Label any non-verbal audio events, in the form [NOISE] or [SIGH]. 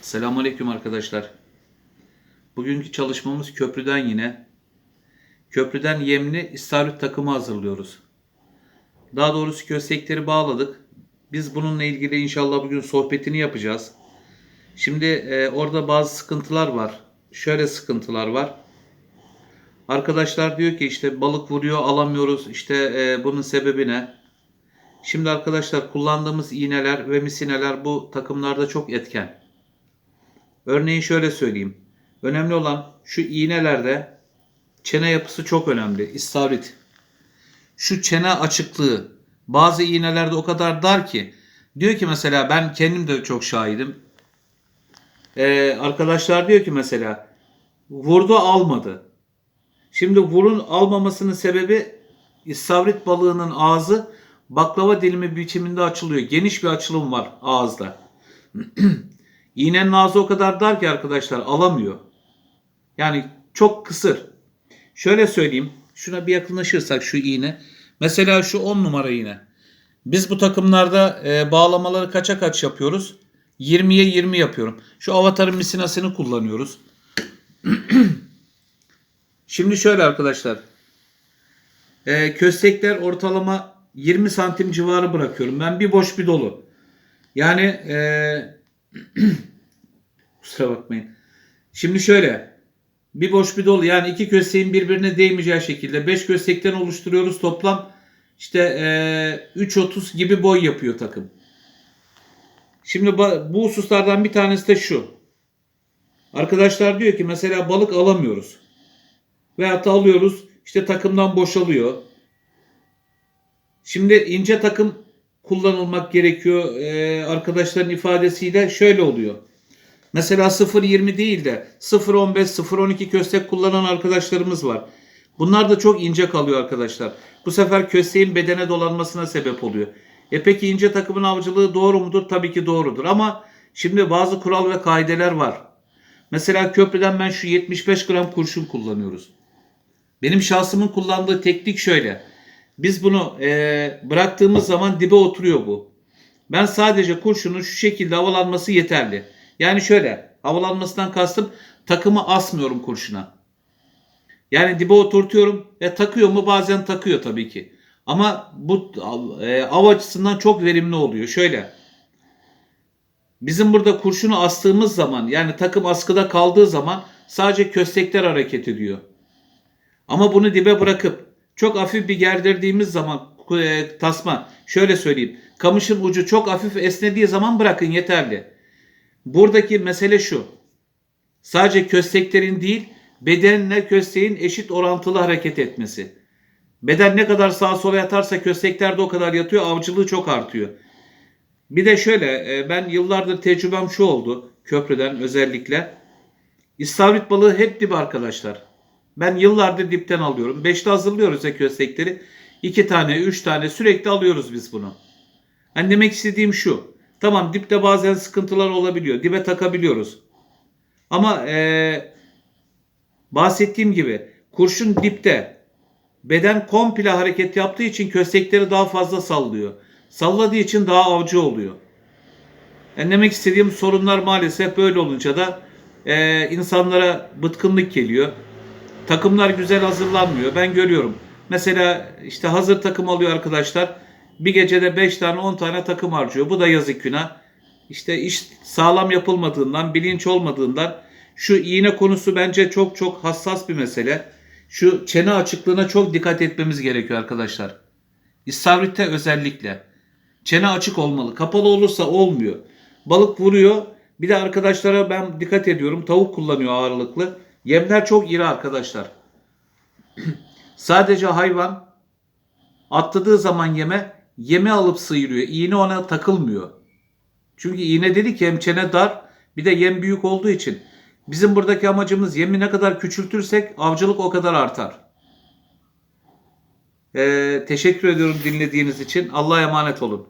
Selamünaleyküm arkadaşlar. Bugünkü çalışmamız köprüden yine. Köprüden yemli istavrit takımı hazırlıyoruz. Daha doğrusu köstekleri bağladık. Biz bununla ilgili inşallah bugün sohbetini yapacağız. Şimdi e, orada bazı sıkıntılar var. Şöyle sıkıntılar var. Arkadaşlar diyor ki işte balık vuruyor alamıyoruz. İşte e, bunun sebebi ne? Şimdi arkadaşlar kullandığımız iğneler ve misineler bu takımlarda çok etken. Örneğin şöyle söyleyeyim. Önemli olan şu iğnelerde çene yapısı çok önemli. İstavrit. Şu çene açıklığı. Bazı iğnelerde o kadar dar ki. Diyor ki mesela ben kendim de çok şahidim. Ee, arkadaşlar diyor ki mesela vurdu almadı. Şimdi vurun almamasının sebebi istavrit balığının ağzı baklava dilimi biçiminde açılıyor. Geniş bir açılım var ağızda. [CLEARS THROAT] İğnenin ağzı o kadar dar ki arkadaşlar alamıyor. Yani çok kısır. Şöyle söyleyeyim. Şuna bir yakınlaşırsak şu iğne. Mesela şu 10 numara iğne. Biz bu takımlarda e, bağlamaları kaça kaç yapıyoruz? 20'ye 20 yapıyorum. Şu avatarın misinasını kullanıyoruz. [CLEARS THROAT] Şimdi şöyle arkadaşlar. E, köstekler ortalama 20 santim civarı bırakıyorum. Ben bir boş bir dolu. Yani e, [CLEARS THROAT] kusura bakmayın. Şimdi şöyle. Bir boş bir dolu. Yani iki kösteğin birbirine değmeyeceği şekilde 5 köstekten oluşturuyoruz. Toplam işte e, 3.30 gibi boy yapıyor takım. Şimdi bu hususlardan bir tanesi de şu. Arkadaşlar diyor ki mesela balık alamıyoruz. Veyahut da alıyoruz işte takımdan boşalıyor. Şimdi ince takım kullanılmak gerekiyor. Ee, arkadaşların ifadesiyle şöyle oluyor. Mesela 0.20 değil de 0.15, 0.12 köstek kullanan arkadaşlarımız var. Bunlar da çok ince kalıyor arkadaşlar. Bu sefer kösteğin bedene dolanmasına sebep oluyor. E peki ince takımın avcılığı doğru mudur? Tabii ki doğrudur ama şimdi bazı kural ve kaideler var. Mesela köprüden ben şu 75 gram kurşun kullanıyoruz. Benim şahsımın kullandığı teknik şöyle. Biz bunu e, bıraktığımız zaman dibe oturuyor bu. Ben sadece kurşunun şu şekilde havalanması yeterli. Yani şöyle havalanmasından kastım takımı asmıyorum kurşuna. Yani dibe oturtuyorum ve takıyor mu bazen takıyor tabii ki. Ama bu e, av açısından çok verimli oluyor. Şöyle bizim burada kurşunu astığımız zaman yani takım askıda kaldığı zaman sadece köstekler hareket ediyor. Ama bunu dibe bırakıp çok hafif bir gerdirdiğimiz zaman e, tasma şöyle söyleyeyim. Kamışın ucu çok hafif esnediği zaman bırakın yeterli. Buradaki mesele şu. Sadece kösteklerin değil bedenle kösteğin eşit orantılı hareket etmesi. Beden ne kadar sağa sola yatarsa köstekler de o kadar yatıyor. Avcılığı çok artıyor. Bir de şöyle e, ben yıllardır tecrübem şu oldu. Köprüden özellikle. İstavrit balığı hep dip arkadaşlar. Ben yıllardır dipten alıyorum. Beşte hazırlıyoruz ya köstekleri. İki tane, üç tane sürekli alıyoruz biz bunu. Hani demek istediğim şu. Tamam dipte bazen sıkıntılar olabiliyor. Dibe takabiliyoruz. Ama ee, bahsettiğim gibi kurşun dipte beden komple hareket yaptığı için köstekleri daha fazla sallıyor. Salladığı için daha avcı oluyor. Yani demek istediğim sorunlar maalesef böyle olunca da ee, insanlara bıtkınlık geliyor. Takımlar güzel hazırlanmıyor. Ben görüyorum. Mesela işte hazır takım alıyor arkadaşlar. Bir gecede 5 tane 10 tane takım harcıyor. Bu da yazık günah. İşte iş sağlam yapılmadığından, bilinç olmadığından şu iğne konusu bence çok çok hassas bir mesele. Şu çene açıklığına çok dikkat etmemiz gerekiyor arkadaşlar. İstavritte özellikle. Çene açık olmalı. Kapalı olursa olmuyor. Balık vuruyor. Bir de arkadaşlara ben dikkat ediyorum. Tavuk kullanıyor ağırlıklı. Yemler çok iri arkadaşlar. [CLEARS THROAT] Sadece hayvan atladığı zaman yeme, yeme alıp sıyırıyor. İğne ona takılmıyor. Çünkü iğne dedi ki hem çene dar bir de yem büyük olduğu için. Bizim buradaki amacımız yemi ne kadar küçültürsek avcılık o kadar artar. Ee, teşekkür ediyorum dinlediğiniz için. Allah'a emanet olun.